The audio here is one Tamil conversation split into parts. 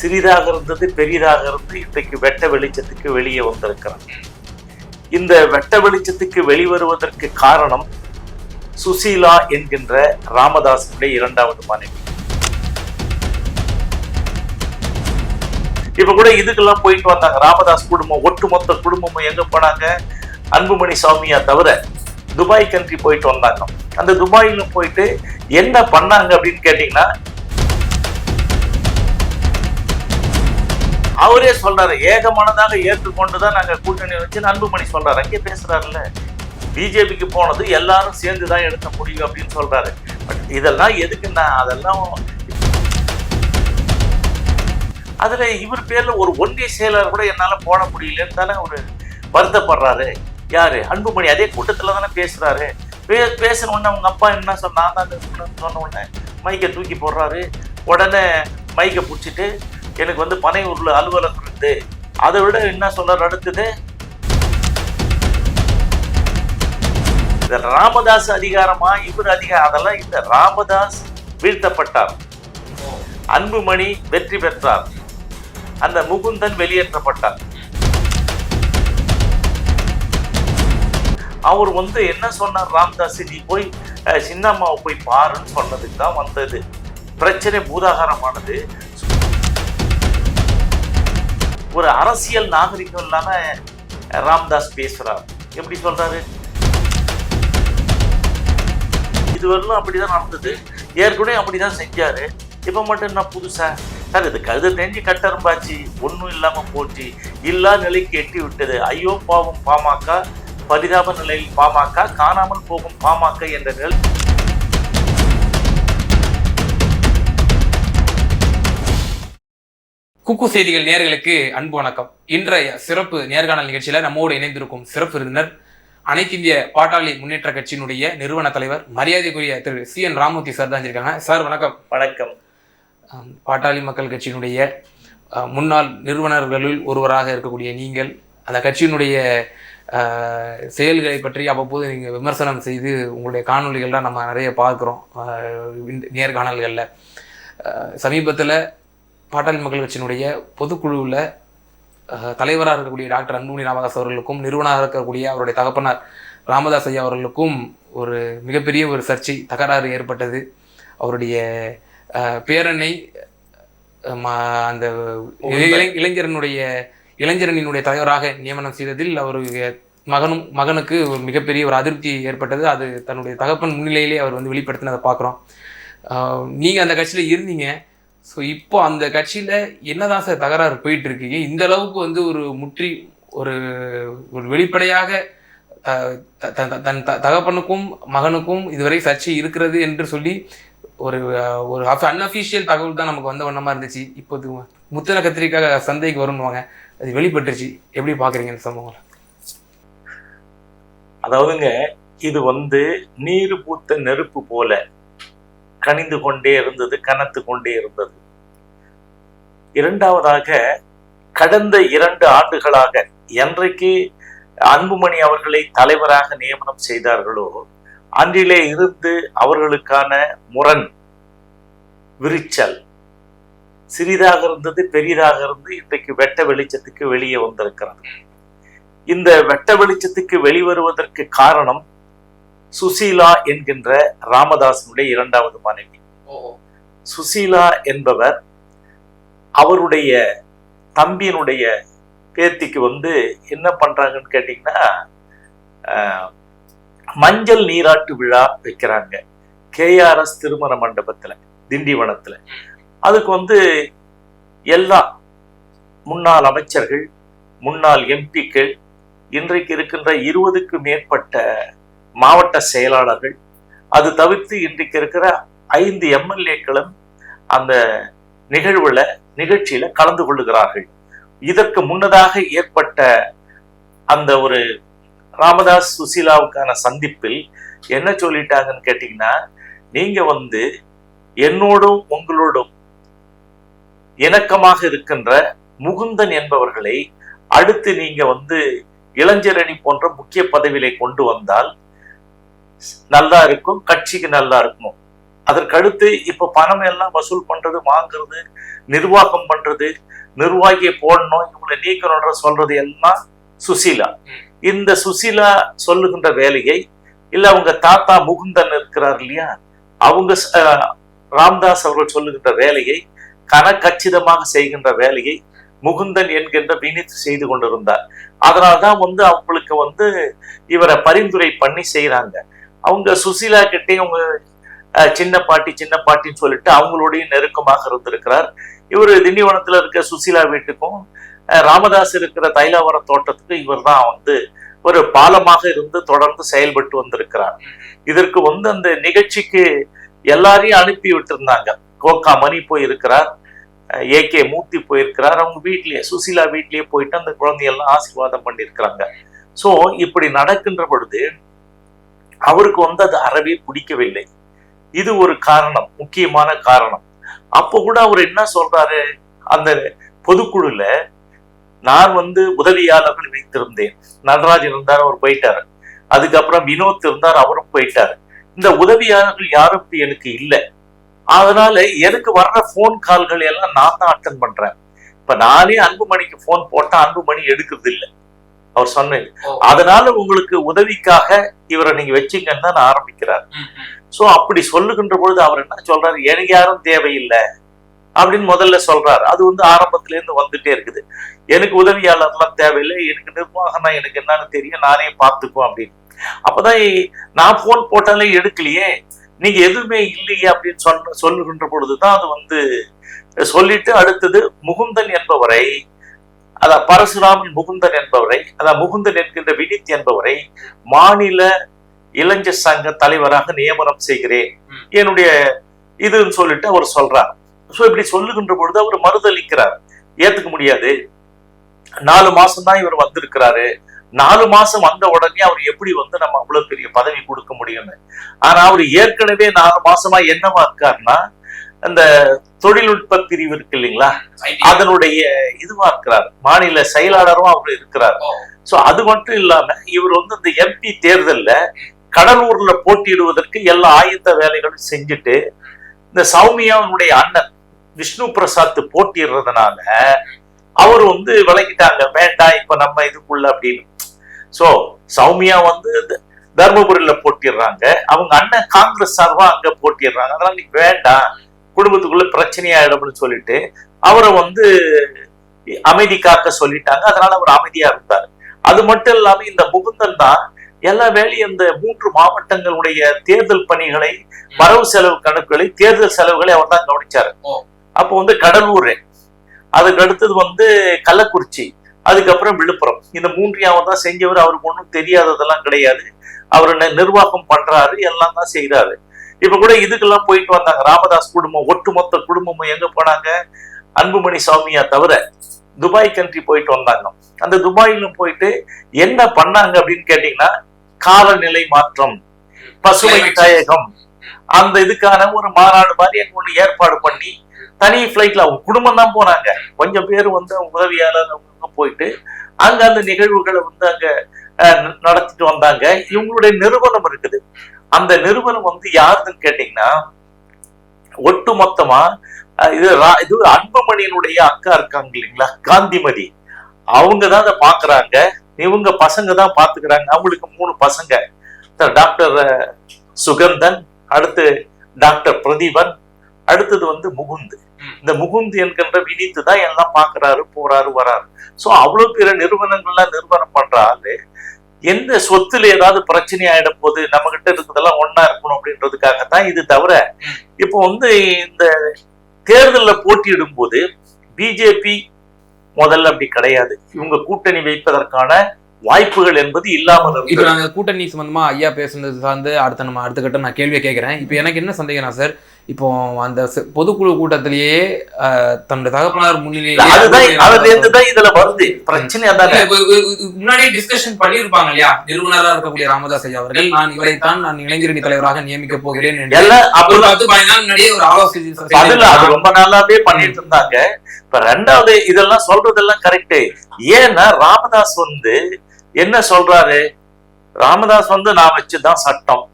சிறிதாக இருந்தது பெரியதாக இருந்து இன்றைக்கு வெட்ட வெளிச்சத்துக்கு வெளியே வந்திருக்கிறாங்க இந்த வெட்ட வெளிச்சத்துக்கு வெளிவருவதற்கு காரணம் சுசீலா என்கின்ற ராமதாசனுடைய இரண்டாவது மனைவி. இப்ப கூட இதுக்கெல்லாம் போயிட்டு வந்தாங்க. ராமதாஸ் குடும்பம் ஒட்டுமொத்த குடும்பமும் எங்க போனாங்க? அன்புமணி சாமியா தவிர துபாய் கண்ட்ரி போயிட்டு வந்தாங்க. அந்த துபாயில போயிட்டு என்ன பண்ணாங்க அப்படின்னு கேட்டீங்கன்னா அவரே சொல்றாரு ஏகமானதாக ஏற்றுக்கொண்டுதான் நாங்க கூட்டணி வச்சு அன்புமணி சொல்றாரு. அங்கே பேசுறாருல்ல. பிஜேபிக்கு போனது எல்லாரும் சேர்ந்து தான் எடுக்க முடியும் அப்படின்னு சொல்றாரு. பட் இதெல்லாம் எதுக்குன்னா அதெல்லாம் அதுல இவர் பேர்ல ஒரு ஒன்றிய செயலர் கூட என்னால போட முடியலன்னு தானே ஒரு வருத்தப்படுறாரு. யாரு? அன்புமணி. அதே கூட்டத்துல தானே பேசுறாரு. பே பேசுன உடனே அவங்க அப்பா என்ன சொன்னா தான் சொன்ன உடனே மைக்கை தூக்கி போடுறாரு. உடனே மைக்கை பிடிச்சிட்டு எனக்கு வந்து பனையூர்ல அலுவலகம் இருந்து அதை விட என்ன சொல்ல அடுத்தது இந்த ராமதாஸ் அதிகாரமா? இவர் அதிகாரம் அதெல்லாம் இந்த ராமதாஸ் வீழ்த்தப்பட்டார். அன்புமணி வெற்றி பெற்றார். அந்த முகுந்தன் வெளியேற்றப்பட்டார். அவர் வந்து என்ன சொன்னார்? ராம்தாஸ் நீ போய் அஹ், சின்னம்மாவை போய் பாருன்னு சொன்னதுக்கு தான் வந்தது. பிரச்சனை பூதாகாரமானது. ஒரு அரசியல் நாகரிகம் இல்லாம ராம்தாஸ் பேசுறார். எப்படி சொல்றாரு? இதுவரையிலும் அப்படிதான் நடந்தது. ஏற்கனவே அப்படிதான் செஞ்சாரு. இப்ப மட்டும் என்ன புதுசா? சார் இது கழுத தெரிஞ்சு கட்டரும்பாச்சு. ஒன்றும் இல்லாம போச்சு. இல்லா நிலைக்கு எட்டி விட்டது. ஐயோ பாவம் பாமக. பரிதாப நிலையில் பாமக. காணாமல் போகும் பாமக என்ற நிலை குக்கு செய்திகள் நேயர்களுக்கு அன்பு வணக்கம். இன்றைய சிறப்பு நேர்காணல் நிகழ்ச்சியில நம்மோடு இணைந்திருக்கும் சிறப்பு விருந்தினர் அனைத்து இந்திய பாட்டாளி முன்னேற்ற கட்சியினுடைய நிறுவன தலைவர் மரியாதைக்குரிய Thiru C N Ramurthy sir தான் இருக்காங்க. சார் வணக்கம். வணக்கம். பாட்டாளி மக்கள் கட்சியினுடைய முன்னாள் நிறுவனர்களில் ஒருவராக இருக்கக்கூடிய நீங்கள் அந்த கட்சியினுடைய செயல்களை பற்றி அவ்வப்போது நீங்கள் விமர்சனம் செய்து உங்களுடைய காணொளிகள்லாம் நம்ம நிறைய பார்க்குறோம் நேர்காணல்களில். சமீபத்தில் பாட்டாளி மக்கள் கட்சியினுடைய பொதுக்குழுவில் தலைவராக இருக்கக்கூடிய டாக்டர் அன்புமணி ராமதாஸ் அவர்களுக்கும் நிறுவனராக இருக்கக்கூடிய அவருடைய தகப்பனார் ராமதாஸ் ஐயா அவர்களுக்கும் ஒரு மிகப்பெரிய ஒரு சர்ச்சை தகராறு ஏற்பட்டது. அவருடைய பேரனை அந்த இளை- இளைஞரனுடைய இளைஞரனினுடைய தலைவராக நியமனம் செய்ததில் அவருடைய மகனும் மகனுக்கு ஒரு மிகப்பெரிய ஒரு அதிருப்தி ஏற்பட்டது. அது தன்னுடைய தகப்பன் முன்னிலையிலே அவர் வந்து வெளிப்படுத்தினதை பார்க்குறோம். நீங்கள் அந்த கட்சியில் இருந்தீங்க. ஸோ இப்போ அந்த கட்சியில் என்னதான் சார் தகராறு போயிட்டு இருக்கீங்க இந்த அளவுக்கு வந்து ஒரு முற்றி ஒரு ஒரு வெளிப்படையாக த- த- தன் த- தகப்பனுக்கும் மகனுக்கும் இதுவரை சர்ச்சை இருக்கிறது என்று சொல்லி ஒரு ஒரு அன்அஃபிஷியல் தகவல் தான் நமக்கு வந்த வண்ணமாக இருந்துச்சு. இப்போ முத்தன கத்திரிக்காக சந்தைக்கு வரும்னுவாங்க. அது வெளிப்பட்டுருச்சு. எப்படி பார்க்குறீங்க இந்த சம்பவம் அதாவதுங்க இது வந்து நீர் பூத்த நெருப்பு போல கனிந்து கொண்டே இருந்தது கனத்து கொண்டே இருந்தது. இரண்டாவதாக கடந்த இரண்டு ஆண்டுகளாக என்றைக்கு அன்புமணி அவர்களை தலைவராக நியமனம் செய்தார்களோ அன்றிலே இருந்து அவர்களுக்கான முரண் விரிச்சல் சிறிதாக இருந்தது பெரிதாக இருந்து இன்றைக்கு வெட்ட வெளிச்சத்துக்கு வெளியே வந்திருக்கிறது. இந்த வெட்ட வெளிச்சத்துக்கு வெளிவருவதற்கு காரணம் சுசீலா என்கின்ற ராமதாசனுடைய இரண்டாவது மனைவி. சுசீலா என்பவர் அவருடைய தம்பியினுடைய பேத்திக்கு வந்து என்ன பண்றாங்கன்னு கேட்டீங்கன்னா ஆஹ், மஞ்சள் நீராட்டு விழா வைக்கிறாங்க. கேஆர்எஸ் திருமண மண்டபத்துல திண்டிவனத்துல. அதுக்கு வந்து எல்லா முன்னாள் அமைச்சர்கள் முன்னாள் எம்பிக்கள் இன்றைக்கு இருக்கின்ற இருபதுக்கு மேற்பட்ட மாவட்ட செயலாளர்கள் அது தவிர்த்து இன்றைக்கு இருக்கிற ஐந்து எம்எல்ஏக்களும் அந்த நிகழ்வுல நிகழ்ச்சியில கலந்து கொள்ளுகிறார்கள். இதற்கு முன்னதாக ஏற்பட்ட அந்த ஒரு ராமதாஸ் சுசீலாவுக்கான சந்திப்பில் என்ன சொல்லிட்டாங்கன்னு கேட்டீங்கன்னா நீங்க வந்து என்னோடும் உங்களோடும் இணக்கமாக இருக்கின்ற முகுந்தன் என்பவர்களை அடுத்து நீங்க வந்து இளைஞரணி போன்ற முக்கிய பதவியிலே கொண்டு வந்தால் நல்லா இருக்கும் கட்சிக்கு நல்லா இருக்கும்? அதற்கடுத்து இப்ப பணம் எல்லாம் வசூல் பண்றது வாங்குறது நிர்வாகம் பண்றது நிர்வாகியை போடணும் இவங்களை நீக்கணும்ன்ற சொல்றது எல்லாம் சுசீலா. இந்த சுசீலா சொல்லுகின்ற வேலையை இல்ல அவங்க தாத்தா முகுந்தன் இருக்கிறார் இல்லையா? அவங்க ராம்தாஸ் அவர்கள் சொல்லுகின்ற வேலையை கனக்கச்சிதமாக செய்கின்ற வேலையை முகுந்தன் என்கின்ற வினித் செய்து கொண்டிருந்தார். அதனால்தான் வந்து அவங்களுக்கு வந்து இவரை பரிந்துரை பண்ணி செய்யறாங்க அவங்க சுசீலா கிட்டே அவங்க சின்ன பாட்டி சின்ன பாட்டின்னு சொல்லிட்டு அவங்களுடைய நெருக்கமாக இருந்திருக்கிறார். இவர் திண்டிவனத்தில் இருக்க சுசீலா வீட்டுக்கும் அஹ், ராமதாஸ் இருக்கிற தைலாவரம் தோட்டத்துக்கும் இவர் தான் வந்து ஒரு பாலமாக இருந்து தொடர்ந்து செயல்பட்டு வந்திருக்கிறார். இதற்கு வந்து அந்த நிகழ்ச்சிக்கு எல்லாரையும் அனுப்பி விட்டிருந்தாங்க. கோகா மணி போயிருக்கிறார் ஏ கே மூர்த்தி போயிருக்கிறார். அவங்க வீட்லயே சுசீலா வீட்லயே போயிட்டு அந்த குழந்தையெல்லாம் ஆசீர்வாதம் பண்ணியிருக்கிறாங்க. சோ இப்படி நடக்கின்ற பொழுது அவருக்கு வந்து அது அறவே பிடிக்கவில்லை. இது ஒரு காரணம் முக்கியமான காரணம். அப்போ கூட அவர் என்ன சொல்றாரு? அந்த பொதுக்குழுல நான் வந்து உதவியாளர்கள் வைத்திருந்தேன். நடராஜன் இருந்தார் அவர் போயிட்டாரு. அதுக்கப்புறம் வினோத் இருந்தார் அவரும் போயிட்டாரு. இந்த உதவியாளர்கள் யாரும் எனக்கு இல்லை. அதனால எனக்கு வர்ற ஃபோன் கால்கள் எல்லாம் நான் தான் அட்டன் பண்றேன். இப்ப நானே அன்புமணிக்கு ஃபோன் போட்டா அன்புமணி எடுக்கிறது இல்லை. அவர் சொன்னது ஓ. அதனால உங்களுக்கு உதவிக்காக இவரை நீங்க வச்சுங்கன்னு தான் ஆரம்பிக்கிறார். சோ அப்படி சொல்லுகின்ற பொழுது அவர் என்ன சொல்றாரு? எனக்கு யாரும் தேவையில்லை அப்படின்னு முதல்ல சொல்றாரு. அது வந்து ஆரம்பத்துல இருந்து வந்துட்டே இருக்குது. எனக்கு உதவியாளர்லாம் தேவையில்லை. எனக்கு நிர்வாகம்னா எனக்கு என்னன்னு தெரியும். நானே பார்த்துக்குவோம் அப்படின்னு. அப்பதான் நான் போன் போட்டாலே எடுக்கலையே. நீங்க எதுவுமே இல்லையே அப்படின்னு சொன்ன சொல்லுகின்ற பொழுதுதான் அது வந்து சொல்லிட்டு அடுத்தது முகுந்தன் என்பவரை அதான் பரசுராமன் முகுந்தன் என்பவரை அதான் முகுந்தன் என்கின்ற வினித் என்பவரை மாநில இளைஞர் சங்க தலைவராக நியமனம் செய்கிறேன். என்னுடைய இதுன்னு சொல்லிட்டு அவர் சொல்றார். சோ இப்படி சொல்லுகின்ற பொழுது அவர் மறுதளிக்கிறார். ஏத்துக்க முடியாது. நாலு மாசம் தான் இவர் வந்திருக்கிறாரு. நாலு மாசம் வந்த உடனே அவர் எப்படி வந்து நம்ம அவ்வளவு பெரிய பதவி கொடுக்க முடியும்னு. ஆனா அவர் ஏற்கனவே நாலு மாசமா என்னவா இருக்காருன்னா அந்த தொழில்நுட்ப பிரிவு இருக்கு இல்லைங்களா? அதனுடைய இதுவா இருக்கிறார். மாநில செயலாளரும் அவர் இருக்கிறார். சோ அது மட்டும் இல்லாம இவர் வந்து இந்த எம்பி தேர்தல்ல கடலூர்ல போட்டியிடுவதற்கு எல்லா ஆயத்த வேலைகளும் செஞ்சுட்டு இந்த சௌமியாவுடைய அண்ணன் விஷ்ணு பிரசாத் போட்டிடுறதுனால அவர் வந்து விளக்கிட்டாங்க வேண்டாம் இப்ப நம்ம இதுக்குள்ள அப்படின்னு. சோ சௌமியா வந்து தர்மபுரியில போட்டிடுறாங்க அவங்க அண்ணன் காங்கிரஸ் சார்பா அங்க போட்டிடுறாங்க அதனால நீ வேண்டாம் குடும்பத்துக்குள்ள பிரச்சனையாயிடும்னு சொல்லிட்டு அவரை வந்து அமைதி காக்க சொல்லிட்டாங்க. அதனால அவர் அமைதியா இருந்தார். அது மட்டும் இல்லாம இந்த முகுந்தன் தான் எல்லா வேலையும் இந்த மூன்று மாவட்டங்களுடைய தேர்தல் பணிகளை வரவு செலவு கணக்குகளை தேர்தல் செலவுகளை அவர் தான் கவனிச்சாரு. அப்போ வந்து கடலூர். அதுக்கு அடுத்தது வந்து கள்ளக்குறிச்சி. அதுக்கப்புறம் விழுப்புரம். இந்த மூன்றையும் அவர் தான் செஞ்சவர். அவருக்கு ஒன்றும் தெரியாததெல்லாம் கிடையாது. அவர் நிர்வாகம் பண்றாரு. எல்லாம் தான் செய்யறாரு இப்ப கூட இதுக்கெல்லாம் போயிட்டு வந்தாங்க. ராமதாஸ் குடும்பம் ஒட்டுமொத்த குடும்பமும் எங்க போனாங்க? அன்புமணி சாமியா தவிர துபாய் கண்ட்ரி போயிட்டு வந்தாங்க. அந்த துபாயில போயிட்டு என்ன பண்ணாங்க அப்படின்னு கேட்டீங்கன்னா காலநிலை மாற்றம் பசுமை தாயகம் அந்த இதுக்கான ஒரு மாநாடு மாதிரி எங்க ஒண்ணு ஏற்பாடு பண்ணி தனி பிளைட்ல அவங்க குடும்பம் தான் போனாங்க. கொஞ்சம் பேர் வந்து அவங்க உதவியாளர் அவங்க போயிட்டு அங்க அந்த நிகழ்வுகளை வந்து அங்க நடத்திட்டு வந்தாங்க. இவங்களுடைய நிறுவனம் இருக்குது. அந்த நிறுவனம் வந்து யாருதுன்னு கேட்டீங்கன்னா ஒட்டு மொத்தமா இது இது அன்புமணியினுடைய அக்கா இருக்காங்க இல்லைங்களா? காந்திமதி. அவங்க தான் அதை பாக்குறாங்க. இவங்க பசங்க தான் பாத்துக்கிறாங்க. அவங்களுக்கு மூணு பசங்க. டாக்டர் சுகந்தன் அடுத்து டாக்டர் பிரதீபன் அடுத்தது வந்து முகுந்து. இந்த முகுந்து என்கின்ற வினித்து தான் எல்லாம் பாக்குறாரு போறாரு வராரு. சோ அவ்வளவு பிற நிறுவனங்கள்லாம் நிறுவனம் பண்றாரு எந்த சொத்துல ஏதாவது பிரச்சனை ஆயிடும் போது நம்ம கிட்ட இருக்கிறதெல்லாம் ஒண்ணா இருக்கணும் அப்படின்றதுக்காகத்தான் இது தவிர இப்போ வந்து இந்த தேர்தல்ல போட்டியிடும் போது பிஜேபி முதல்ல அப்படி கிடையாது. இவங்க கூட்டணி வைப்பதற்கான வாய்ப்புகள் என்பது இல்லாமல் இப்போ நாங்க கூட்டணி சம்பந்தமா ஐயா பேசுனது சார்ந்து அடுத்த நம்ம அடுத்த கட்டம் நான் கேள்வியை கேட்கிறேன் இப்போ எனக்கு என்ன சந்தேகம்னா சார் இப்போ அந்த பொதுக்குழு கூட்டத்திலேயே தன்னுடைய தகப்பனார் முன்னிலையிலே அதுதான் அதுல இருந்து தான் இதுல வருது. பிரச்சனை முன்னாடியே டிஸ்கஷன் பண்ணியிருப்பாங்க இல்லையா? நிறுவனராக இருக்கக்கூடிய ராமதாஸ் ஐயா அவர்கள் நான் இவரைத்தான் நான் இளைஞரணி தலைவராக நியமிக்க போகிறேன் முன்னாடியே ஒரு ஆலோசனை. ரொம்ப நாளாவே பண்ணிட்டு இருந்தாங்க. இப்ப ரெண்டாவது இதெல்லாம் சொல்றதெல்லாம் கரெக்ட் ஏன்னா ராமதாஸ் வந்து என்ன சொல்றாரு? ராமதாஸ் வந்து நான் வச்சுதான் சட்டம்.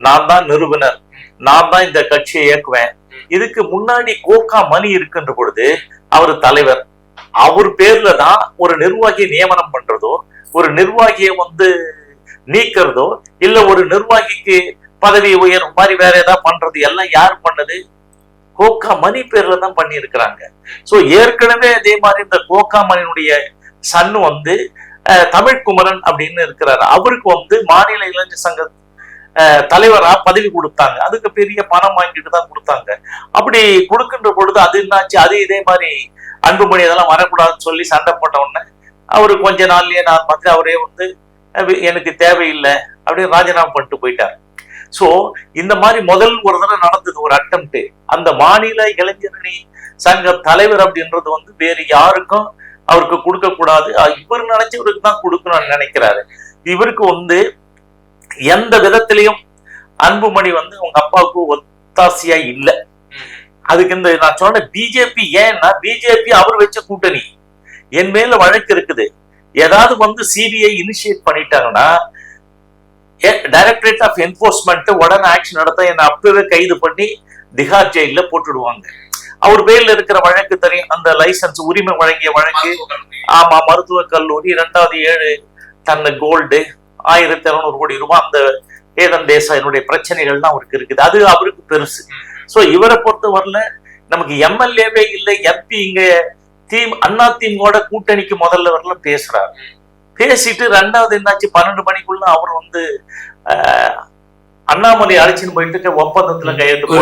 நான் தான் நிறுவனர். நான் தான் இந்த கட்சியை இயக்குவேன். இதுக்கு முன்னாடி கோகா மணி இருக்கின்ற பொழுது அவர் தலைவர். அவர் பேர்ல தான் ஒரு நிர்வாகியை நியமனம் பண்றதோ ஒரு நிர்வாகியை வந்து நீக்கிறதோ இல்ல ஒரு நிர்வாகிக்கு பதவி உயரும் மாதிரி வேற ஏதாவது பண்றது எல்லாம் யார் பண்ணது? கோகா மணி பேர்ல தான் பண்ணி இருக்கிறாங்க சோ ஏற்கனவே அதே மாதிரி இந்த கோகா மணியினுடைய சன் வந்து தமிழ் தமிழ்குமரன் அப்படின்னு இருக்கிறாரு. அவருக்கு வந்து மாநில இளைஞர் சங்க தலைவரா பதவி கொடுத்தாங்க. அதுக்கு பெரிய பணம் வாங்கிட்டு தான் கொடுத்தாங்க. அப்படி கொடுக்கின்ற பொழுது அது என்னாச்சு? அது இதே மாதிரி அன்புமணி அதெல்லாம் வரக்கூடாதுன்னு சொல்லி சண்டை போட்ட உடனே அவரு கொஞ்ச நாள்லயே நான் வந்து அவரே வந்து எனக்கு தேவையில்லை. அப்படின்னு ராஜினாமா பண்ணிட்டு போயிட்டார். சோ இந்த மாதிரி முதல் ஒரு தடவை நடந்தது ஒரு அட்டம்ப்ட் அந்த மாநில இளைஞரணி சங்க தலைவர் அப்படின்றது வந்து வேறு யாருக்கும் அவருக்கு கொடுக்க கூடாது இவர் நினைச்சவருக்கு தான் கொடுக்கணும்னு நினைக்கிறாரு. இவருக்கு வந்து எந்த விதத்திலையும் அன்புமணி வந்து உங்க அப்பாவுக்கு ஒத்தாசையா இல்ல. அதுக்கு இந்த நான் சொன்ன பிஜேபி ஏன்னா பிஜேபி அவர் வச்ச கூட்டணி. என் மேல வழக்கு இருக்குது. ஏதாவது வந்து சிபிஐ இனிஷியேட் பண்ணிட்டாங்கன்னா டைரக்டரேட் ஆஃப் என்போர்ஸ்மெண்ட் உடனே ஆக்ஷன் நடத்த என்னை அப்பவே கைது பண்ணி திகார் ஜெயில போட்டுடுவாங்க. அவர் பேர்ல இருக்கிற வழக்கு தெரியும். அந்த லைசன்ஸ் உரிமை வழங்கிய வழக்கு. ஆமா மருத்துவக் கல்லூரி இரண்டாவது ஏழு டன் கோல்டு ஆயிரத்தி இருநூறு கோடி ரூபாய் அந்த ஏதன் தேசாயினுடைய பிரச்சனைகள்லாம் அவருக்கு இருக்குது. அது அவருக்கு பெருசு. சோ இவரை பொறுத்தவரையில நமக்கு எம்எல்ஏவே இல்லை எம்பி இங்க தீம் அண்ணா திமுக கூட்டணிக்கு முதல்ல வரல பேசுறாரு. பேசிட்டு ரெண்டாவது என்னாச்சு பன்னெண்டு மணிக்குள்ள அவர் வந்து அண்ணாமலை அழைச்சின்னு போயிட்டு ஒப்பந்தத்துல கையெழுத்து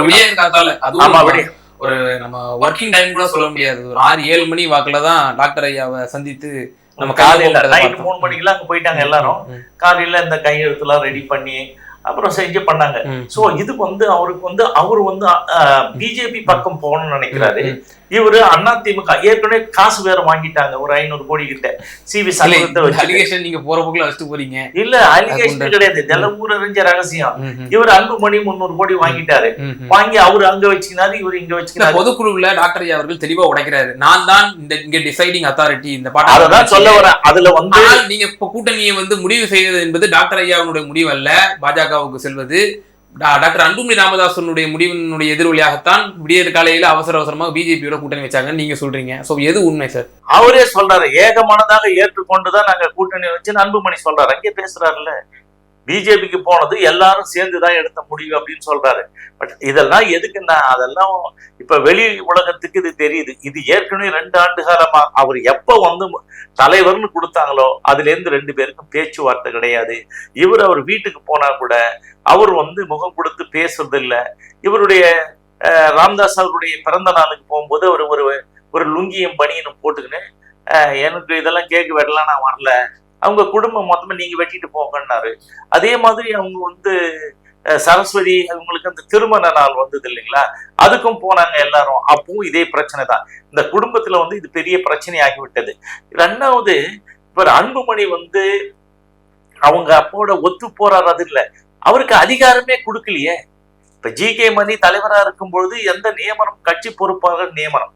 ஆமா ஒரு நம்ம ஒர்க்கிங் டைம் கூட சொல்ல முடியாது. ஒரு ஆறு ஏழு மணி வாக்குல தான் டாக்டர் ஐயாவை சந்தித்து நம்ம காலையில நைட் மூணு மணிக்கெல்லாம் அங்க போயிட்டாங்க எல்லாரும். காலையில இந்த கையெழுத்துலாம் ரெடி பண்ணி அப்புறம் செஞ்சு பண்ணாங்க. சோ இது வந்து அவருக்கு வந்து அவர் வந்து பிஜேபி பக்கம் போகணும்னு நினைக்கிறாரு. இவரு அண்ணா திமுக. ஏற்கனவே காசு வேற வாங்கிட்டாங்க ஒரு ஐநூறு கோடி கிட்ட. சிவி அலிகேஷன் நீங்க போற போக்குல வச்சுட்டு போறீங்க. இல்ல அலிகேஷன் கிடையாது. இதெல்லாம் ஊரறிஞ்ச ரகசியம். இவர் அன்புமணி முந்நூறு கோடி வாங்கிட்டாரு. வாங்கி அவரு அங்க வச்சுக்கினாரு இவர் இங்க வச்சுக்கினாரு. பொதுக்குழுவுல டாக்டர் ஐயா அவர்கள் தெளிவா உடைக்கிறாரு. நான் தான் இந்த இங்க டிசைடிங் அத்தாரிட்டி இந்த அததான் சொல்ல பாட்டு வரேன். அதுல வந்து நீங்க கூட்டணியை வந்து முடிவு செய்வது என்பது டாக்டர் ஐயாவுடைய முடிவு அல்ல பாஜகவுக்கு செல்வது. டாக்டர் அன்புமணி ராமதாசனுடைய முடிவினுடைய எதிர்வழியாகத்தான் விடியற் காலையில அவசர அவசரமாக பிஜேபியோட கூட்டணி வச்சாங்கன்னு நீங்க சொல்றீங்க. சோ எது உண்மை சார் அவரே சொல்றாரு. ஏகமானதாக ஏற்றுக்கொண்டுதான் நாங்க கூட்டணி வச்சு அன்புமணி சொல்றாரு. அங்கே பேசுறாருல்ல. பிஜேபிக்கு போனது எல்லாரும் சேர்ந்து தான் எடுத்த முடிவு அப்படின்னு சொல்றாரு. பட் இதெல்லாம் எதுக்குன்னா அதெல்லாம் இப்ப வெளி உலகத்துக்கு இது தெரியுது. இது ஏற்கனவே ரெண்டு ஆண்டு காலமா அவர் எப்ப வந்து தலைவர்னு கொடுத்தாங்களோ அதுல இருந்து ரெண்டு பேருக்கும் பேச்சுவார்த்தை கிடையாது. இவர் அவர் வீட்டுக்கு போனா கூட அவர் வந்து முகம் கொடுத்து பேசுறது இல்லை இவருடைய ராம்தாஸ் அவருடைய பிறந்த நாளுக்கு போகும்போது அவர் ஒரு ஒரு லுங்கியும் பனியனும் போட்டுக்கின்னு எனக்கு இதெல்லாம் கேக்கு வெட்டலாம் நான் வரல. அவங்க குடும்பம் மொத்தமா நீங்க வெட்டிட்டு போங்கன்னாரு. அதே மாதிரி அவங்க வந்து சரஸ்வதி அவங்களுக்கு அந்த திருமண நாள் வந்தது இல்லைங்களா? அதுக்கும் போனாங்க எல்லாரும். அப்பவும் இதே பிரச்சனை தான். இந்த குடும்பத்துல வந்து இது பெரிய பிரச்சனை ஆகிவிட்டது. ரெண்டாவது இப்ப அன்புமணி வந்து அவங்க அப்போட ஒத்து போறாரு அது இல்ல. அவருக்கு அதிகாரமே கொடுக்கலையே. இப்ப ஜி கே மணி தலைவரா இருக்கும் பொழுது எந்த நியமனம் கட்சி பொறுப்பாளர் நியமனம்.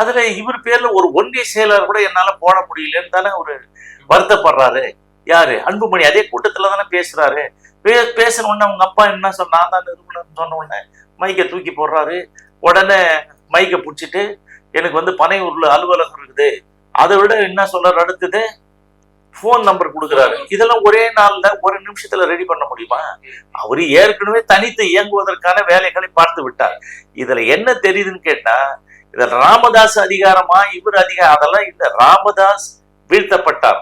அதுல இவர் பேர்ல ஒரு ஒன்றிய செயலர் கூட என்னால போட முடியலன்னு தானே ஒரு வருத்தப்படுறாரு. யாரு? அன்புமணி. அதே கூட்டத்துல தானே பேசுறாரு. பே பேசின உடனே அவங்க அப்பா என்ன சொன்ன நான் தான் நிறுவனம் சொன்ன உடனே மைக்கை தூக்கி போடுறாரு. உடனே மைக்கை பிடிச்சிட்டு எனக்கு வந்து பனையூர்ல அலுவலகம் இருக்குது. அதை விட என்ன சொல்றாரு? அடுத்தது ஃபோன் நம்பர் கொடுக்குறாரு. இதெல்லாம் ஒரே நாள்ல ஒரு நிமிஷத்துல ரெடி பண்ண முடியுமா? அவர் ஏற்கனவே தனித்து இயங்குவதற்கான வேலைகளை பார்த்து விட்டார். இதுல என்ன தெரியுதுன்னு கேட்டா இதுல ராமதாஸ் அதிகாரமா? இவர் அதிகாரம் அதெல்லாம் இல்லை. ராமதாஸ் வீழ்த்தப்பட்டார்.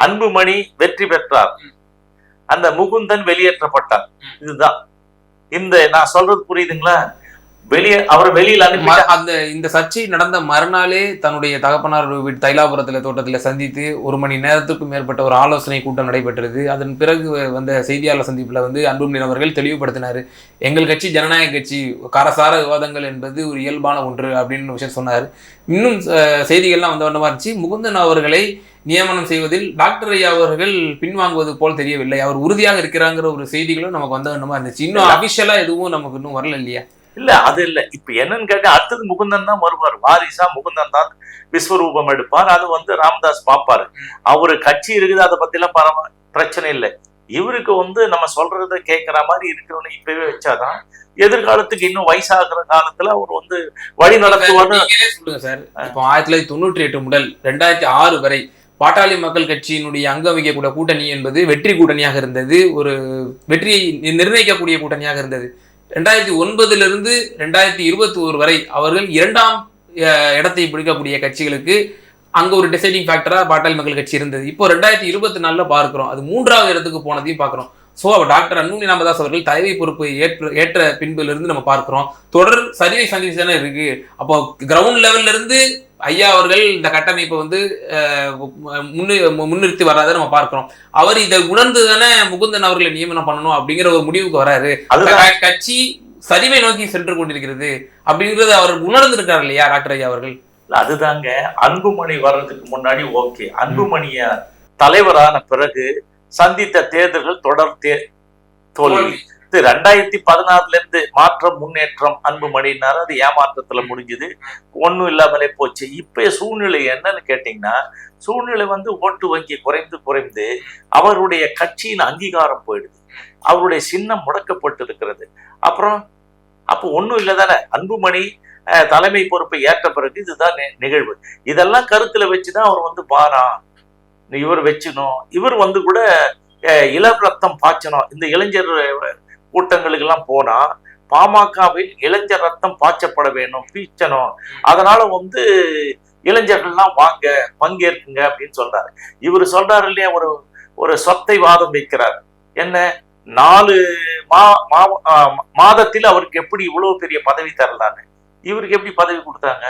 அன்புமணி வெற்றி பெற்றார். அந்த முகுந்தன் வெளியேற்றப்பட்டார். இதுதான். இந்த நான் சொல்றது புரியுதுங்களா? வெளியே அவரை வெளியில அந்த இந்த சர்ச்சை நடந்த மறுநாளே தன்னுடைய தகப்பனார் வீட்டு தைலாபுரத்துல தோட்டத்துல சந்தித்து ஒரு மணி நேரத்துக்கும் மேற்பட்ட ஒரு ஆலோசனை கூட்டம் நடைபெற்றது. அதன் பிறகு வந்த செய்தியாளர் சந்திப்புல வந்து அன்புமணி அவர்கள் தெளிவுபடுத்தினாரு. எங்கள் கட்சி ஜனநாயக கட்சி காரசார விவாதங்கள் என்பது ஒரு இயல்பான ஒன்று அப்படின்னு விஷயம் சொன்னார். இன்னும் செய்திகள்லாம் வந்த வண்ணமா இருந்துச்சு. முகுந்தன் அவர்களை நியமனம் செய்வதில் டாக்டர் ஐயா அவர்கள் பின்வாங்குவது போல் தெரியவில்லை. அவர் உறுதியாக இருக்கிறாங்கிற ஒரு செய்திகளும் நமக்கு வந்த வண்ணமா இருந்துச்சு. இன்னும் அபிஷியலா எதுவும் நமக்கு இன்னும் வரல இல்லையா? இல்ல அது இல்ல. இப்ப என்னன்னு கேட்டா அடுத்தது முகுந்தன் தான் வருவார். வாரிசா முகுந்தன் தான் விஸ்வரூபம் எடுப்பார். அது வந்து ராமதாஸ் பாப்பாரு அவரு கட்சி இருக்குது அதை பத்தி எல்லாம் பரவ பிரச்சனை இல்லை. இவருக்கு வந்து நம்ம சொல்றத கேட்கிற மாதிரி இருக்கிறவனை இப்பவே வச்சாதான் எதிர்காலத்துக்கு இன்னும் வயசாகிற காலத்துல அவர் வந்து வழி நீங்களே சொல்லுங்க சார். இப்போ ஆயிரத்தி தொள்ளாயிரத்தி தொண்ணூற்றி எட்டு முதல் ரெண்டாயிரத்தி ஆறு வரை பாட்டாளி மக்கள் கட்சியினுடைய அங்க வகிக்கக்கூடிய கூட்டணி என்பது வெற்றி கூட்டணியாக இருந்தது. ஒரு வெற்றியை நிர்ணயிக்கக்கூடிய கூட்டணியாக இருந்தது. ரெண்டாயிரத்தி ஒன்பதிலிருந்து ரெண்டாயிரத்தி இருபத்தி ஒரு வரை அவர்கள் இரண்டாம் இடத்தை பிடிக்கக்கூடிய கட்சிகளுக்கு அங்கே ஒரு டிசைடிங் ஃபேக்டராக பாட்டாளி மக்கள் கட்சி இருந்தது. இப்போ ரெண்டாயிரத்தி இருபத்தி நாலில் பார்க்குறோம். அது மூன்றாவது இடத்துக்கு போனதையும் பார்க்குறோம். ஸோ டாக்டர் அன்புமணி ராமதாஸ் அவர்கள் தலைமை பொறுப்பு ஏற்ற ஏற்ற பின்பிலிருந்து நம்ம பார்க்குறோம். தொடர் சரிவை சந்திச்சு தானே இருக்குது அப்போ கிரவுண்ட் லெவல்ல இருந்து ஐயா அவர்கள் இந்த கட்டமைப்பை வந்து முன்னு முன்னிறுத்தி வராத நம்ம பார்க்கிறோம். அவர் இதை உணர்ந்து தானே முகுந்தன் அவர்களை நியமனம் பண்ணணும் அப்படிங்கிற ஒரு முடிவுக்கு வராரு. கட்சி சரிவை நோக்கி சென்று கொண்டிருக்கிறது அப்படிங்கறது அவர் உணர்ந்திருக்காரு இல்லையா டாக்டர் ஐயா அவர்கள்? அதுதாங்க. அன்புமணி வர்றதுக்கு முன்னாடி ஓகே. அன்புமணிய தலைவரான பிறகு சந்தித்த தேர்தல்கள் தொடர் தே தோல்வி. இது ரெண்டாயிரத்தி பதினாறுல இருந்து மாற்றம் முன்னேற்றம் அன்புமணினாரு அது ஏமாற்றத்துல முடிஞ்சது. ஒண்ணும் இல்லாமலே போச்சு. இப்ப சூழ்நிலை என்னன்னு கேட்டீங்கன்னா சூழ்நிலை வந்து ஓட்டு வங்கி குறைந்து குறைந்து அவருடைய கட்சியின் அங்கீகாரம் போயிடுது. அவருடைய சின்னம் முடக்கப்பட்டு இருக்கிறது அப்புறம் அப்போ ஒன்றும் இல்லை தானே? அன்புமணி தலைமை பொறுப்பை ஏற்ற பிறகு இதுதான் நிகழ்வு. இதெல்லாம் கருத்துல வச்சுதான் அவர் வந்து பாரா இவர் வச்சணும். இவர் வந்து கூட இளம் ரத்தம் பாய்ச்சணும். இந்த இளைஞர் கூட்டங்களுக்கெல்லாம் போனா பாமகவில் இளைஞர் ரத்தம் பாய்ச்சப்பட வேணும் பீச்சணும். அதனால வந்து இளைஞர்கள்லாம் வாங்க பங்கேற்குங்க அப்படின்னு சொல்றாரு. இவர் சொல்றாரு இல்லையா ஒரு ஒரு சொத்தை வாதம் வைக்கிறார். என்ன? நாலு மா மாதத்தில் அவருக்கு எப்படி இவ்வளவு பெரிய பதவி தரலான்னு. இவருக்கு எப்படி பதவி கொடுத்தாங்க?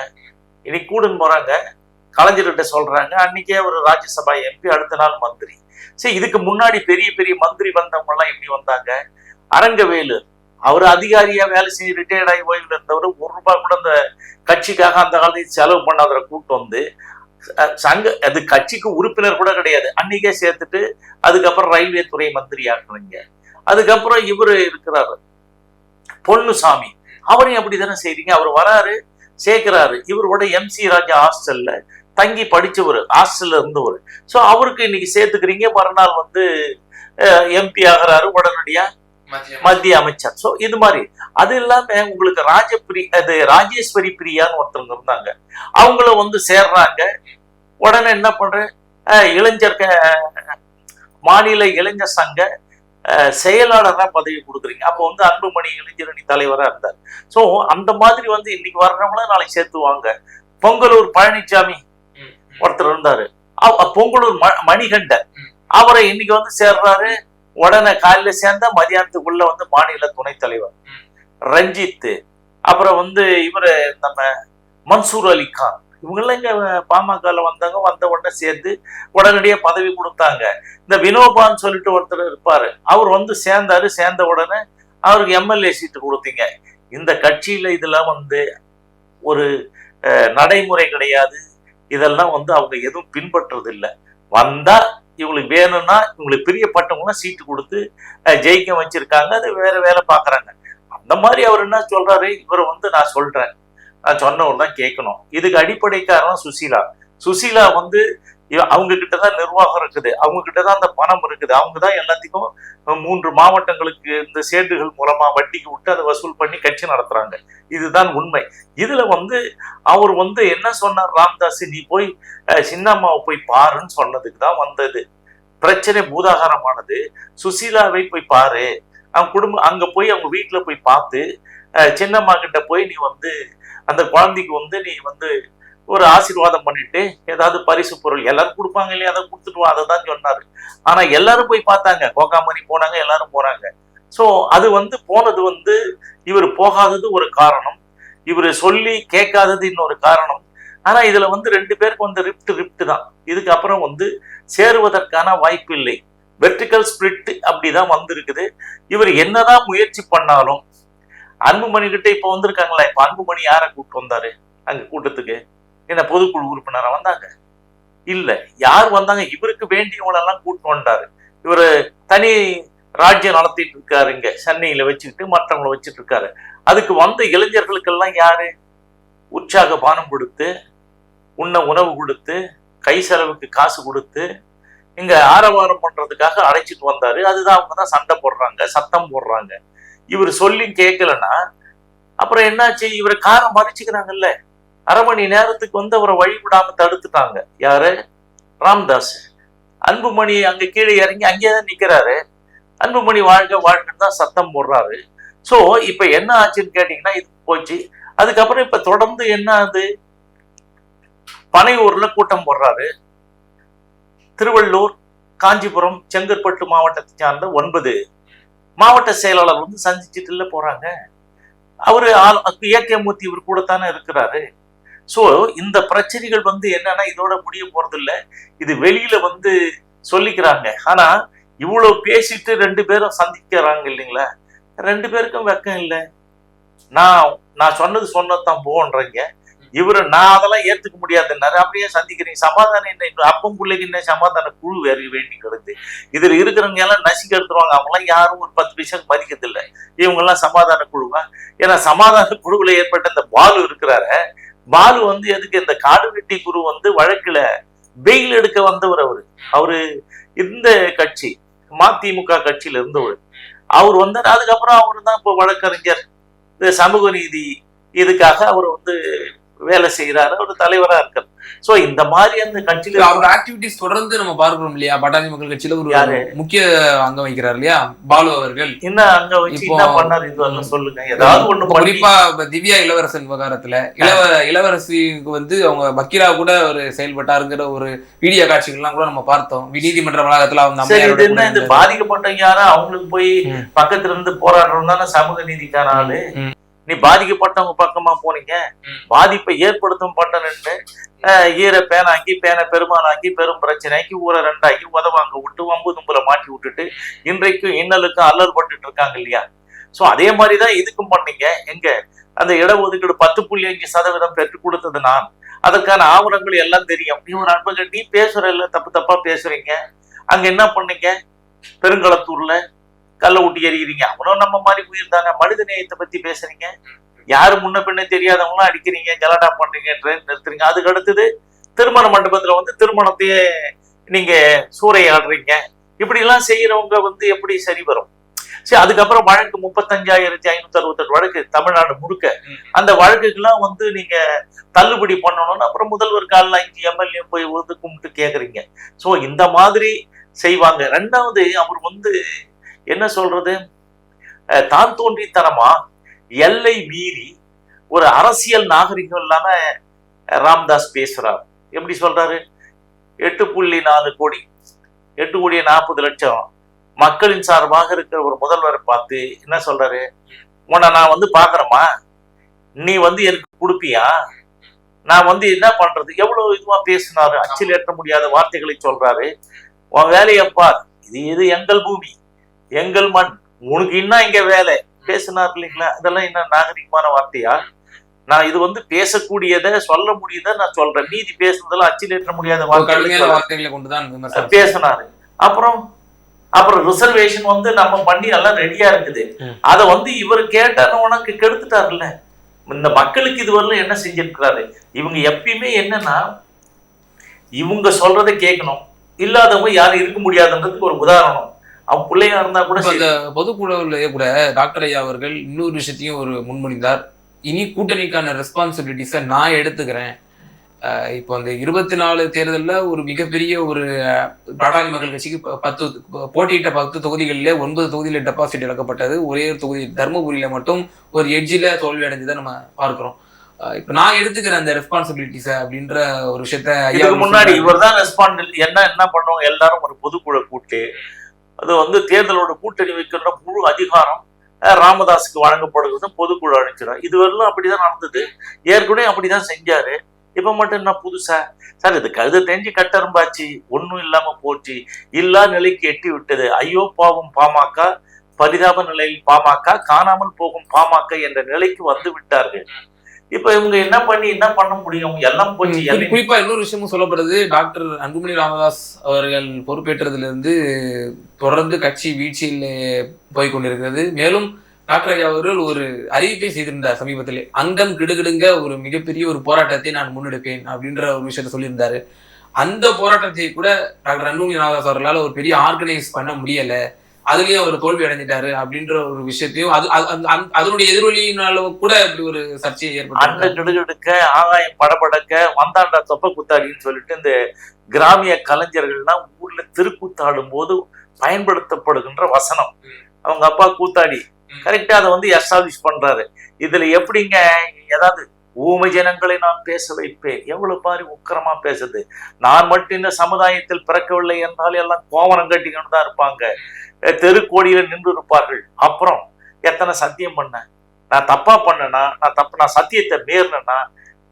இன்னைக்கு கூடுன்னு போறாங்க. கலைஞர்கிட்ட சொல்றாங்க. அன்னைக்கே ஒரு ராஜ்யசபா எம்பி அடுத்த நாள் மந்திரி. சரி இதுக்கு முன்னாடி பெரிய பெரிய மந்திரி வந்தவங்க எல்லாம் எப்படி வந்தாங்க? அரங்கவேலு. அவர் அதிகாரியா வேலை செஞ்சு ரிட்டையர்ட் ஆகி ஓய்வில் இருந்தவர் ஒரு ரூபாய் கூட அந்த கட்சிக்காக அந்த காலத்தில் செலவு பண்ணாதவரை கூட்டு வந்து சங்க அது கட்சிக்கு உறுப்பினர் கூட கிடையாது. அன்னைக்கே சேர்த்துட்டு அதுக்கப்புறம் ரயில்வே துறை மந்திரி ஆக்குறீங்க. அதுக்கப்புறம் இவரு இருக்கிறாரு. பொன்னுசாமி. அவரையும் அப்படி தானே செய்றீங்க? அவர் வராரு சேர்க்கிறாரு. இவரோட எம்சி ராஜா ஹாஸ்டல்ல தங்கி படிச்சவர் ஹாஸ்டல்ல இருந்தவர். ஸோ அவருக்கு இன்னைக்கு சேர்த்துக்கிறீங்க. மறுநாள் வந்து எம்பி ஆகிறாரு உடனடியாக மத்திய அமைச்சர். ஸோ இது மாதிரி. அது இல்லாம உங்களுக்கு ராஜபிரி அது ராஜேஸ்வரி பிரியான்னு ஒருத்தவங்க இருந்தாங்க. அவங்கள வந்து சேர்றாங்க. உடனே என்ன பண்ற? இளைஞர் மாநில இளைஞர் சங்க அஹ், செயலாளரா பதவி கொடுக்குறீங்க. அப்போ வந்து அன்புமணி இளைஞரணி தலைவரா இருந்தார். ஸோ அந்த மாதிரி வந்து இன்னைக்கு வர்றவங்கள நாளைக்கு சேர்த்துவாங்க பொங்கலூர் பழனிசாமி ஒருத்தர் இருந்தாரு. பொங்கலூர் ம மணிகண்டன். அவரை இன்னைக்கு வந்து சேர்றாரு. உடனே காலையில சேர்ந்தா மதியானத்துக்குள்ள வந்து மாநில துணைத் தலைவர். ரஞ்சித் அப்புறம் வந்து இவரு நம்ம மன்சூர் அலி கான். இவங்கெல்லாம் இங்க பாமகல வந்தாங்க வந்த உடனே சேர்ந்து உடனடியா பதவி கொடுத்தாங்க. இந்த வினோபான்னு சொல்லிட்டு ஒருத்தர் இருப்பாரு. அவர் வந்து சேர்ந்தாரு சேர்ந்த உடனே அவருக்கு எம்எல்ஏ சீட்டு கொடுத்தீங்க. இந்த கட்சியில இதெல்லாம் வந்து ஒரு அஹ், நடைமுறை கிடையாது. இதெல்லாம் வந்து அவங்க எதுவும் பின்பற்றுறது இல்லை வந்தா இவங்களுக்கு வேணும்னா இவங்களுக்கு பிரியப்பட்டவங்களாம் சீட்டு கொடுத்து ஜெயிக்க வச்சிருக்காங்க. அது வேற வேலை பார்க்கறாங்க அந்த மாதிரி அவர் என்ன சொல்றாரு? இவரை வந்து நான் சொல்றேன். நான் சொன்னவர் தான் கேட்கணும். இதுக்கு அடிப்படை காரணம் சுசீலா. சுசீலா வந்து அவங்க கிட்ட தான் நிர்வாகம் இருக்குது. அவங்க கிட்ட தான் அந்த பணம் இருக்குது. அவங்க தான் எல்லாத்துக்கும் மூன்று மாவட்டங்களுக்கு இந்த சேட்டுகள் மூலமா வட்டிக்கு விட்டு அதை வசூல் பண்ணி கட்சி நடத்துறாங்க. இதுதான் உண்மை. இதுல வந்து அவர் வந்து என்ன சொன்னார் ராம்தாஸ்? நீ போய் சின்னம்மாவை போய் பாருன்னு சொன்னதுக்கு தான் வந்தது. பிரச்சனை பூதாகாரமானது. சுசீலாவை போய் பாரு. அவங்க குடும்பம் அங்க போய் அவங்க வீட்டுல போய் பார்த்து சின்னம்மா கிட்ட போய் நீ வந்து அந்த குழந்தைக்கு வந்து நீ வந்து ஒரு ஆசீர்வாதம் பண்ணிட்டு ஏதாவது பரிசு பொருள் எல்லாரும் கொடுப்பாங்க இல்லையா? அதை கொடுத்துட்டு அதை தான் சொன்னாரு. ஆனா எல்லாரும் போய் பார்த்தாங்க. கோகாமணி போனாங்க எல்லாரும் போறாங்க சோ அது வந்து போனது வந்து இவர் போகாதது ஒரு காரணம். இவர் சொல்லி கேட்காதது இன்னொரு காரணம். ஆனா இதுல வந்து ரெண்டு பேருக்கு வந்து ரிப்ட் ரிப்ட் தான். இதுக்கு அப்புறம் வந்து சேருவதற்கான வாய்ப்பு இல்லை. வெர்டிக்கல் ஸ்பிளிட் அப்படிதான் வந்திருக்குது. இவர் என்னதான் முயற்சி பண்ணாலும் அன்புமணி கிட்ட இப்ப வந்திருக்காங்களா? இப்ப அன்புமணி யாரை கூப்பிட்டு வந்தாரு? அங்க கூட்டத்துக்கு. என்ன பொதுக்குழு உறுப்பினராக வந்தாங்க? இல்லை. யார் வந்தாங்க? இவருக்கு வேண்டியவங்களெல்லாம் கூட்டு வந்தாரு. இவர் தனி ராஜ்யம் நடத்திட்டு இருக்காரு இங்க. சென்னையில வச்சுக்கிட்டு மற்றவங்களை வச்சுட்டு இருக்காரு. அதுக்கு வந்த இளைஞர்களுக்கெல்லாம் யாரு? உற்சாக பானம் கொடுத்து உண்ண உணவு கொடுத்து கை செலவுக்கு காசு கொடுத்து இங்க ஆரவாரம் பண்றதுக்காக அழைச்சிட்டு வந்தாரு. அதுதான் அவங்க தான் சண்டை போடுறாங்க சத்தம் போடுறாங்க. இவர் சொல்லி கேட்கலன்னா அப்புறம் என்னாச்சு? இவரை காரம் மறிச்சுக்கிறாங்கல்ல. அரை மணி நேரத்துக்கு வந்து அவரை வழிவிடாம தடுத்துட்டாங்க. யாரு? ராம்தாஸ். அன்புமணி அங்க கீழே இறங்கி அங்கேயே தான் நிக்கிறாரு. அன்புமணி வாழ்க வாழ்க்கன்னு தான் சத்தம் போடுறாரு. சோ இப்ப என்ன ஆச்சுன்னு கேட்டீங்கன்னா இது போச்சு. அதுக்கப்புறம் இப்ப தொடர்ந்து என்ன ஆகுது பனையூர்ல கூட்டம் போடுறாரு. திருவள்ளூர் காஞ்சிபுரம் செங்கற்பட்டு மாவட்டத்தை சார்ந்த ஒன்பது. மாவட்ட செயலாளர் வந்து சந்திச்சுட்டுல போறாங்க. அவரு ஏகே மூர்த்தி இவர் கூட தானே இருக்கிறாரு. ஸோ இந்த பிரச்சனைகள் வந்து என்னன்னா இதோட முடிய போறதில்ல. இது வெளியில வந்து சொல்லிக்கிறாங்க. ஆனா இவ்வளவு பேசிட்டு ரெண்டு பேரும் சந்திக்கிறாங்க இல்லைங்களா? ரெண்டு பேருக்கும் வெக்கம் இல்லை. நான் நான் சொன்னது சொன்னதான் போன்றீங்க. இவரு நான் அதெல்லாம் ஏத்துக்க முடியாதுன்னாரு அப்படியே சந்திக்கிறீங்க. சமாதானம் என்ன? இப்ப அப்பம் பிள்ளைக்கு என்ன சமாதான குழு வேறு வேண்டி கிடந்து இதுல இருக்கிறவங்க எல்லாம் நசிக்க எடுத்துருவாங்க. அவங்களாம் யாரும் ஒரு பத்து பைசாக்கு மதிக்கிறது இல்லை இவங்க எல்லாம் சமாதான குழுவா? ஏன்னா சமாதான குழுவில் ஏற்பட்ட இந்த பாலு இருக்கிறாரு பாலு வந்து எதுக்கு இந்த காடுவெட்டி குரு வந்து வழக்குல பெயில் எடுக்க வந்தவர் அவரு. அவரு இந்த கட்சி மதிமுக கட்சியில இருந்தவர். அவர் வந்தார் அதுக்கப்புறம் அவர் தான் இப்போ வழக்கறிஞர். இந்த சமூக நீதி இதுக்காக அவர் வந்து வேலை செய்யறாரு அவர் தலைவரா இருக்கார். சோ இந்த மாதிரி அந்த கட்சியில அவரோட ஆக்டிவிட்டிஸ் தொடர்ந்து நம்ம பார்க்கிறோம் இல்லையா? பட்டாளி மக்கள் கட்சியில ஒரு? முக்கிய அங்கம் வகிக்கிறார் இல்லையா? பாலு அவர்கள். என்ன அங்க வச்சு என்ன பண்ணாரு? இது சொல்லுங்க. ஏதாவது ஒண்ணு குறிப்பா திவ்யா இளவரசன் விவகாரத்துல இளவ இளவரசிக்கு வந்து அவங்க பக்கீரா கூட ஒரு செயல்பட்டாருங்கிற ஒரு வீடியோ காட்சிகள்லாம் கூட நம்ம பார்த்தோம். நீதிமன்ற வளாகத்துல அவங்க சரி அம்மையாரோட இது என்ன? கூட இது இருந்தது. பாதிக்கப்பட்டவங்க யாரா? அவங்களுக்கு போய். பக்கத்துல இருந்து போராடுறோம் தானே சமூக நீதிக்கான ஆளு. நீ பாதிக்கப்பட்டவங்க பக்கமா போனீங்க. பாதிப்பை ஏற்படுத்தும் பட்டனு ஈர பேனாக்கி பேனை பெருமானாக்கி பெரும் பிரச்சனைக்கு ஊரை ரெண்டாக்கி உதவாங்க விட்டு வம்பு தும்புல மாட்டி விட்டுட்டு இன்றைக்கும் இன்னலுக்கும் அல்லல் பட்டுட்டு இருக்காங்க இல்லையா? சோ அதே மாதிரிதான் இதுக்கும் பண்ணீங்க. எங்க? அந்த இடஒதுக்கீடு பத்து புள்ளி அஞ்சு சதவீதம் பெற்றுக் கொடுத்தது நான் அதற்கான ஆவணங்கள் எல்லாம் தெரியும். நீ ஒரு அன்பர்கள் நீ பேசுற இல்ல தப்பு தப்பா பேசுறீங்க. அங்க என்ன பண்ணீங்க? பெருங்களத்தூர்ல கல்ல ஊட்டி எறிகிறீங்க. அவனும் நம்ம மாதிரி உயிர் தானே. மனித நேயத்தை பத்தி பேசுறீங்க. யாரு முன்ன பின்ன தெரியாதவங்களும் அடிக்கிறீங்க கலாட்டா பண்றீங்க ட்ரெயின் நிறுத்துறீங்க. அதுக்கு அடுத்தது திருமண மண்டபத்துல வந்து திருமணத்தையே நீங்க சூறையாடுறீங்க. இப்படி எல்லாம் செய்யறவங்க வந்து எப்படி சரி வரும்? சரி அதுக்கப்புறம் வழக்கு முப்பத்தஞ்சாயிரத்தி ஐநூத்தி அறுபத்தெட்டு வழக்கு தமிழ்நாடு முழுக்க. அந்த வழக்குக்கெல்லாம் வந்து நீங்க தள்ளுபடி பண்ணணும்னு அப்புறம் முதல்வர் காலில் அஞ்சு எம்எல்ஏ போய் வந்து கும்பிட்டு கேக்குறீங்க. ஸோ இந்த மாதிரி செய்வாங்க. ரெண்டாவது அவர் வந்து என்ன சொல்றது? தான் தோன்றித்தனமா எல்லை மீறி ஒரு அரசியல் நாகரிகம் இல்லாம ராம்தாஸ் பேசுறார். எப்படி சொல்றாரு? எட்டு புள்ளி நாலு கோடி எட்டு கோடியே நாற்பது லட்சம் மக்களின் சார்பாக இருக்கிற ஒரு முதல்வரை பார்த்து என்ன சொல்றாரு? உன்னை நான் வந்து பாக்குறேம்மா நீ வந்து எனக்கு கொடுப்பியா? நான் வந்து என்ன பண்றது? எவ்வளவு இதுவா பேசினாரு. அச்சில் ஏற்ற முடியாத வார்த்தைகளை சொல்றாரு. உன் வேலையை இது இது எங்கள் பூமி. எங்கள் மண் உனக்கு இன்னும் இங்க வேலை? பேசினார் இல்லைங்களா? இதெல்லாம் என்ன நாகரிகமான வார்த்தையா? நான் இது வந்து பேசக்கூடியதை சொல்ல முடியதை நான் சொல்றேன். மீதி பேசுனதெல்லாம் அச்சில் ஏற்ற முடியாத வார்த்தைகளை வார்த்தைகளை கொண்டுதான் பேசினாரு. அப்புறம் அப்புறம் ரிசர்வேஷன் வந்து நம்ம பண்ணி எல்லாம் ரெடியா இருக்குது. அத வந்து இவர் கேட்டாரு உனக்கு கெடுத்துட்டாருல்ல இந்த மக்களுக்கு இதுவரையிலும் என்ன செஞ்சிருக்கிறாரு? இவங்க எப்பயுமே என்னன்னா இவங்க சொல்றதை கேட்கணும். இல்லாதவங்க யாரும் இருக்க முடியாதுன்றதுக்கு ஒரு உதாரணம். அவன் பிள்ளையா இருந்தா கூட. அந்த பொதுக்குழுவிலேயே கூட டாக்டர் ஐயா அவர்கள் இன்னொரு விஷயத்தையும் ஒரு முன்மொழிந்தார். இனி கூட்டணிக்கான ரெஸ்பான்சிபிலிட்டிஸை நான் எடுத்துக்கிறேன். இப்போ அந்த இருபத்தி நாலு தேர்தல்ல ஒரு மிகப்பெரிய ஒரு பாட்டாளி மக்கள் கட்சிக்கு பத்து போட்டியிட்ட பத்து தொகுதிகளிலே ஒன்பது தொகுதியில் டெபாசிட் இழக்கப்பட்டது. ஒரே ஒரு தொகுதி தருமபுரியில மட்டும் ஒரு எட்ஜில் தோல்வி அடைஞ்சதை நம்ம பார்க்கிறோம். இப்போ நான் எடுத்துக்கிறேன் அந்த ரெஸ்பான்சிபிலிட்டிஸை அப்படின்ற ஒரு விஷயத்த முன்னாடி. இவர் தான் ரெஸ்பாண்ட் என்ன என்ன பண்ணுவாங்க? எல்லாரும் ஒரு பொதுக்குழு கூட்டு அது வந்து தேர்தலோட கூட்டணி வைக்கின்ற முழு அதிகாரம் ராமதாஸுக்கு வழங்கப்படுகிறது பொதுக்குழு அனுப்பிச்சிடும் இதுவரையிலும் அப்படிதான் நடந்தது. ஏற்கனவே அப்படிதான் செஞ்சாரு. இப்ப மட்டும் என்ன புதுசா? சார் இது கழுத தெரிஞ்சு கட்டரும்பாச்சு. ஒன்றும் இல்லாம போச்சு. இல்லா நிலைக்கு எட்டி விட்டது. ஐயோ பாவம் பாமக. பரிதாப நிலையில் பாமக. காணாமல் போகும் பாமக என்ற நிலைக்கு வந்து விட்டார்கள். இப்ப இவங்க என்ன பண்ணி என்ன பண்ண முடியும்? எல்லாம் போச்சு குறிப்பா இன்னொரு விஷயமும் சொல்லப்படுது. டாக்டர் அன்புமணி ராமதாஸ் அவர்கள் பொறுப்பேற்றதுல இருந்து தொடர்ந்து கட்சி வீழ்ச்சியில் போய் கொண்டிருக்கிறது மேலும் டாக்டர் ஐயா அவர்கள் ஒரு அறிவிப்பை செய்திருந்தார் சமீபத்திலே. அங்கம் கிடுகிடுங்க ஒரு மிகப்பெரிய ஒரு போராட்டத்தை நான் முன்னெடுப்பேன் அப்படின்ற ஒரு விஷயத்த சொல்லியிருந்தாரு. அந்த போராட்டத்தை கூட டாக்டர் அன்புமணி ராமதாஸ் அவர்களால் ஒரு பெரிய ஆர்கனைஸ் பண்ண முடியல. அதுலயே அவர் தோல்வி அடைஞ்சிட்டாரு அப்படின்ற ஒரு விஷயத்தையும் அது அது- அதனுடைய எதிரொலியினால கூட இப்படி ஒரு சர்ச்சையை அண்ட ஏற்பட்டு கிடுகிடுக்க ஆகாயம் படபடக்க வந்தாண்டா தொப்ப குத்தாடின்னு சொல்லிட்டு இந்த கிராமிய கலைஞர்கள்லாம் ஊர்ல திருக்கூத்தாடும் போது பயன்படுத்தப்படுகின்ற வசனம். அவங்க அப்பா கூத்தாடி. கரெக்டா அதை வந்து எஸ்டாப்ளிஷ் பண்றாரு. இதுல எப்படிங்க ஏதாவது ஊமை ஜனங்களை நான் பேச வைப்பேன்? எவ்வளவு பாரு உக்கிரமா பேசுது. நான் மட்டும் இந்த சமுதாயத்தில் பிறக்கவில்லை என்றால் எல்லாம் கோவணம் கட்டிக்கணும் தான் இருப்பாங்க. தெருக்கோடியில நின்று இருப்பார்கள் அப்புறம் எத்தனை சத்தியம் பண்ண? நான் தப்பா பண்ணனா? நான் தப்பு நான் சத்தியத்தை மீறினேன்னா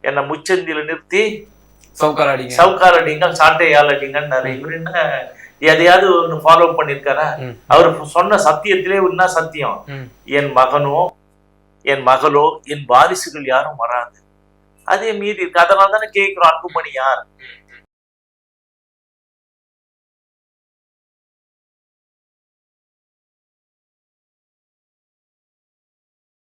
என்னை முச்சந்தியில நிறுத்தி சவுக்கார் அடிங்க சவுக்கார் அடிங்க சாட்டையால் அடிங்கன்னு என்ன எதையாவது ஒன்று ஃபாலோ பண்ணியிருக்காரா. அவர் சொன்ன சத்தியத்திலே என்ன சத்தியம். என் மகனோ என் மகளோ என் வாரிசுகள் யாரும் வராது. அதே மீறி இருக்கு. அதனால தானே கேட்கிறோம் அன்புமணி யார்?